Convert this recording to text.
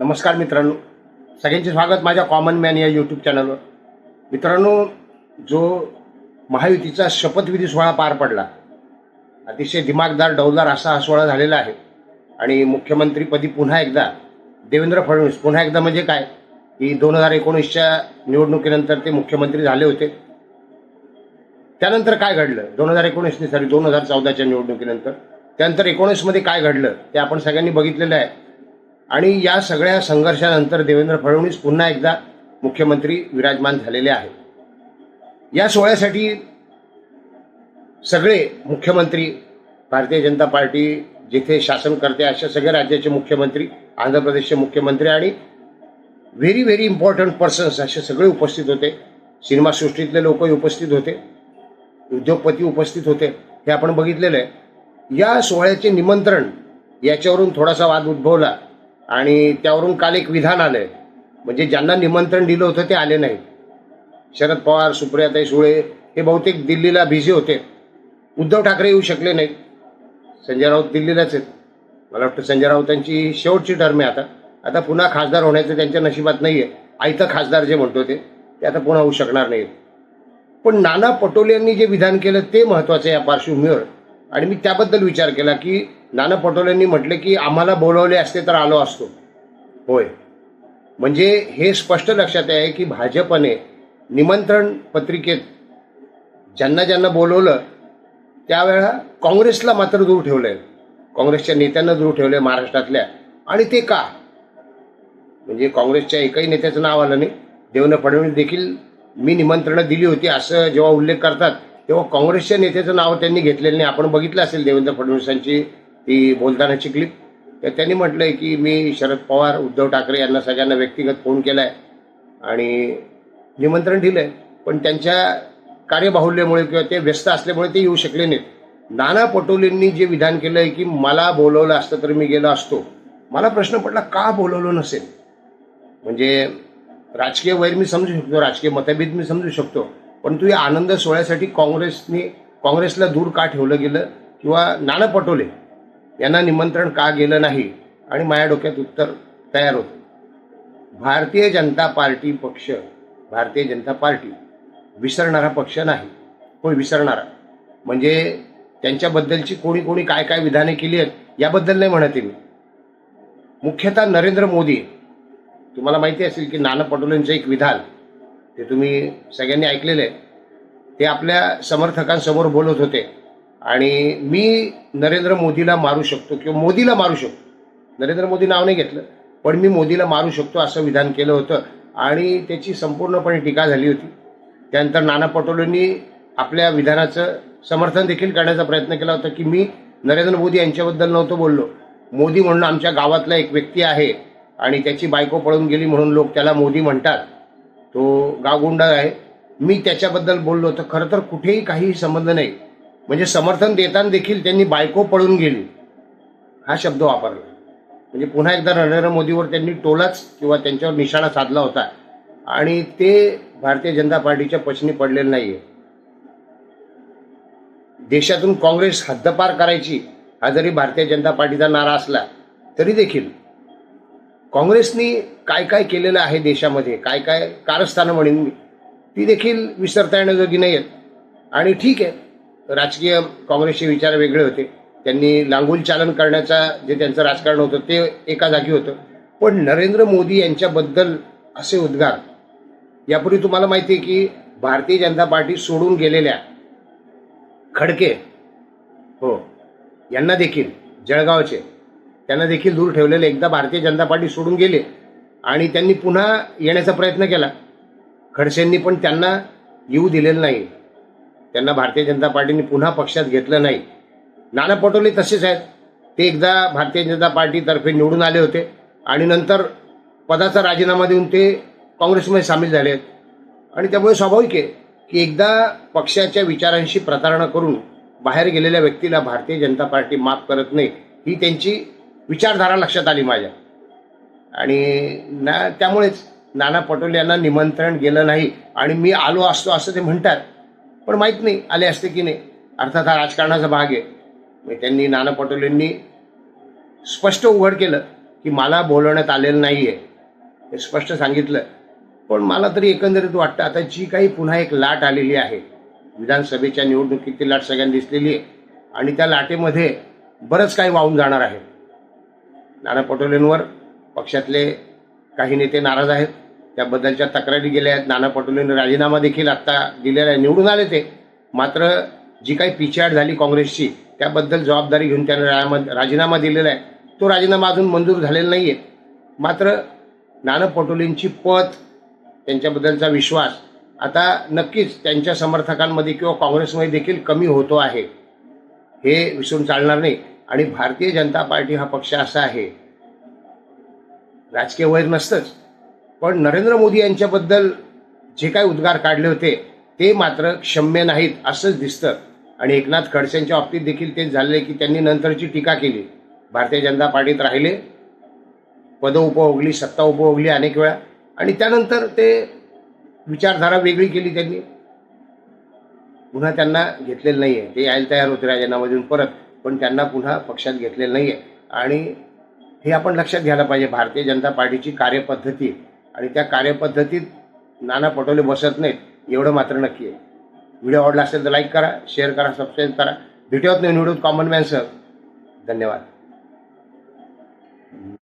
नमस्कार मित्रांनो. सगळ्यांचे स्वागत माझ्या कॉमन मॅन या यूट्यूब चॅनलवर मित्रांनो जो महायुतीचा शपथविधी सोहळा पार पडला अतिशय दिमागदार डौलदार असा हा सोहळा झालेला आहे. आणि मुख्यमंत्रीपदी पुन्हा एकदा देवेंद्र फडणवीस पुन्हा एकदा म्हणजे काय? की दोन हजार एकोणीसच्या निवडणुकीनंतर ते मुख्यमंत्री झाले होते. त्यानंतर काय घडलं? दोन हजार एकोणीसने सॉरी दोन हजार चौदाच्या निवडणुकीनंतर. त्यानंतर एकोणीसमध्ये काय घडलं? ते आपण सगळ्यांनी बघितलेलं आहे. आणि या सगळ्या संघर्षानंतर देवेंद्र फडणवीस पुन्हा एकदा मुख्यमंत्री विराजमान झालेले आहेत. या सोहळ्यासाठी सगळे मुख्यमंत्री भारतीय जनता पार्टी जिथे शासन करते अशा सगळ्या राज्याचे मुख्यमंत्री आंध्र प्रदेशचे मुख्यमंत्री आणि व्हेरी व्हेरी इम्पॉर्टंट पर्सन्स असे सगळे उपस्थित होते. सिनेमासृष्टीतले लोकही उपस्थित होते. उद्योगपती उपस्थित होते. हे आपण बघितलेलं आहे. या सोहळ्याचे निमंत्रण याच्यावरून थोडासा वाद उद्भवला. आणि त्यावरून काल एक विधान आलंय. म्हणजे ज्यांना निमंत्रण दिलं होतं ते आले नाही शरद पवार सुप्रियाताई सुळे हे बहुतेक दिल्लीला बिझी होते. उद्धव ठाकरे येऊ शकले नाहीत. संजय राऊत दिल्लीलाच आहेत. मला वाटतं संजय राऊतांची शेवटची टर्म आहे आता. आता पुन्हा खासदार होण्याचं त्यांच्या नशिबात नाही आहे आयतं खासदार जे म्हणतो ते ते आता पुन्हा होऊ शकणार नाहीत. पण नाना पटोले यांनी जे विधान केलं ते महत्त्वाचं आहे या पार्श्वभूमीवर. आणि मी त्याबद्दल विचार केला की नाना पटोलेंनी म्हटले की आम्हाला बोलवले असते तर आलो असतो. होय. म्हणजे हे स्पष्ट लक्षात आहे की भाजपने निमंत्रण पत्रिकेत ज्यांना ज्यांना बोलवलं त्यावेळा काँग्रेसला मात्र दूर ठेवलंय. काँग्रेसच्या नेत्यांना दूर ठेवलंय महाराष्ट्रातल्या. आणि ते का? म्हणजे काँग्रेसच्या एकाही नेत्याचं नाव आलं नाही. देवेंद्र फडणवीस देखील मी निमंत्रणं दिली होती असं जेव्हा उल्लेख करतात तेव्हा काँग्रेसच्या नेत्याचं नाव त्यांनी घेतलेलं नाही. आपण बघितलं असेल देवेंद्र फडणवीसांची ती बोलतानाची क्लिप तर त्यांनी म्हटलंय की मी शरद पवार उद्धव ठाकरे यांना सगळ्यांना व्यक्तिगत फोन केलाय आणि निमंत्रण दिलंय. पण त्यांच्या कार्यबाहुल्यामुळे किंवा ते व्यस्त असल्यामुळे ते येऊ शकले नाहीत. नाना पटोलेंनी जे विधान केलंय की मला बोलवलं असतं तर मी गेलो असतो. मला प्रश्न पडला का बोलवलं नसेल? म्हणजे राजकीय वैर मी समजू शकतो राजकीय मतभेद मी समजू शकतो. परंतु या आनंद सोहळ्यासाठी काँग्रेसने काँग्रेसला दूर का ठेवलं गेलं? किंवा नाना पटोले यांना निमंत्रण का गेलं नाही आणि माझ्या डोक्यात उत्तर तयार होतं. भारतीय जनता पार्टी पक्ष भारतीय जनता पार्टी विसरणारा पक्ष नाही होय विसरणारा? म्हणजे त्यांच्याबद्दलची कोणी कोणी काय काय विधाने केली आहेत याबद्दल नाही म्हणते मी. मुख्यतः नरेंद्र मोदी. तुम्हाला माहिती असेल की नाना पटोलेंचं एक विधान ते तुम्ही सगळ्यांनी ऐकलेलं आहे. ते आपल्या समर्थकांसमोर बोलत होते. आणि मी नरेंद्र मोदीला मारू शकतो किंवा मोदीला मारू शकतो. नरेंद्र मोदी नाव नाही घेतलं पण मी मोदीला मारू शकतो असं विधान केलं होतं आणि त्याची संपूर्णपणे टीका झाली होती. त्यानंतर नाना पटोलेंनी आपल्या विधानाचं समर्थन देखील करण्याचा प्रयत्न केला होता की मी नरेंद्र मोदी यांच्याबद्दल नव्हतं बोललो. मोदी म्हणून आमच्या गावातला एक व्यक्ती आहे आणि त्याची बायको पळून गेली म्हणून लोक त्याला मोदी म्हणतात. तो गावगुंडा आहे. मी त्याच्याबद्दल बोललो तर खरं तर कुठेही काहीही संबंध नाही. म्हणजे समर्थन देताना देखील त्यांनी बायको पळून गेली. हा शब्द वापरला. म्हणजे पुन्हा एकदा नरेंद्र मोदीवर त्यांनी टोलाच किंवा त्यांच्यावर निशाणा साधला होता. आणि ते भारतीय जनता पार्टीच्या पचनी पडलेलं नाहीये. देशातून काँग्रेस हद्दपार करायची हा जरी भारतीय जनता पार्टीचा नारा असला तरी देखील काँग्रेसनी काय काय केलेलं आहे देशामध्ये काय काय कारस्थानं म्हणेन ती देखील विसरता येण्याजोगी नाही आहेत आणि ठीक आहे राजकीय काँग्रेसचे विचार वेगळे होते. त्यांनी लांगूल चालन करण्याचा जे त्यांचं राजकारण होतं ते एका जागी होतं. पण नरेंद्र मोदी यांच्याबद्दल असे उद्गार यापूर्वी तुम्हाला माहिती आहे की भारतीय जनता पार्टी सोडून गेलेल्या खडके हो यांना देखील जळगावचे त्यांना देखील दूर ठेवलेले एकदा भारतीय जनता पार्टी सोडून गेले आणि त्यांनी पुन्हा येण्याचा प्रयत्न केला. खडसेंनी पण त्यांना येऊ दिलेलं नाही. त्यांना भारतीय जनता पार्टीने पुन्हा पक्षात घेतलं नाही. नाना पटोले तसेच आहेत. ते एकदा भारतीय जनता पार्टीतर्फे निवडून आले होते. आणि नंतर पदाचा राजीनामा देऊन ते काँग्रेसमध्ये सामील झाले आहेत. आणि त्यामुळे स्वाभाविक आहे की एकदा पक्षाच्या विचारांशी प्रतारणा करून बाहेर गेलेल्या व्यक्तीला भारतीय जनता पार्टी माफ करत नाही ही त्यांची विचारधारा लक्षात आली माझ्या. आणि ना त्यामुळेच नाना पटोले यांना निमंत्रण गेलं नाही. आणि मी आलो असतो असं ते म्हणतात. पण माहीत नाही आले असते की नाही. अर्थात हा राजकारणाचा भाग आहे. म्हणजे त्यांनी नाना पटोलेंनी स्पष्ट उघड केलं की मला बोलवण्यात आलेलं नाही आहे हे स्पष्ट सांगितलं. पण मला तरी एकंदरीत वाटतं आता जी काही पुन्हा एक लाट आलेली आहे विधानसभेच्या निवडणुकीत ती लाट सगळ्यांना दिसलेली आहे. आणि त्या लाटेमध्ये बरंच काही वाहून जाणार आहे. नाना पटोलेंवर पक्षातले काही नेते नाराज आहेत. त्याबद्दलच्या तक्रारी गेल्या आहेत. नाना पटोलेंनी राजीनामा देखील आत्ता दिलेला आहे. निवडून आले ते. मात्र जी काही पिछाड झाली काँग्रेसची त्याबद्दल जबाबदारी घेऊन त्याने राजीनामा दिलेला आहे. तो राजीनामा अजून मंजूर झालेला नाही आहे मात्र नाना पटोलेंची पत त्यांच्याबद्दलचा विश्वास आता नक्कीच त्यांच्या समर्थकांमध्ये किंवा काँग्रेसमध्ये देखील कमी होतो आहे. हे विसरून चालणार नाही. आणि भारतीय जनता पार्टी हा पक्ष असा आहे. राजकीय वैर नसतंच. पण नरेंद्र मोदी यांच्याबद्दल जे काही उद्गार काढले होते ते मात्र क्षम्य नाहीत असंच दिसतं. आणि एकनाथ खडसेंच्या बाबतीत देखील तेच झाले की त्यांनी नंतरची टीका केली. भारतीय जनता पार्टीत राहिले. पदं उपभोगली सत्ता उपभोगली अनेक वेळा. आणि त्यानंतर ते विचारधारा वेगळी केली त्यांनी. पुन्हा त्यांना घेतलेलं नाही आहे ते यायला तयार होते राजीनामा परत पण त्यांना पुन्हा पक्षात घेतलेलं नाही आहे आणि हे आपण लक्षात घ्यायला पाहिजे भारतीय जनता पार्टीची कार्यपद्धती आणि त्या कार्यपद्धतीत नाना पटोले बसत नाहीत एवढं मात्र नक्की आहे. व्हिडिओ आवडला असेल तर लाईक करा शेअर करा सबस्क्राईब करा. भेटूयात नाही निवडून कॉमन मॅनसह धन्यवाद.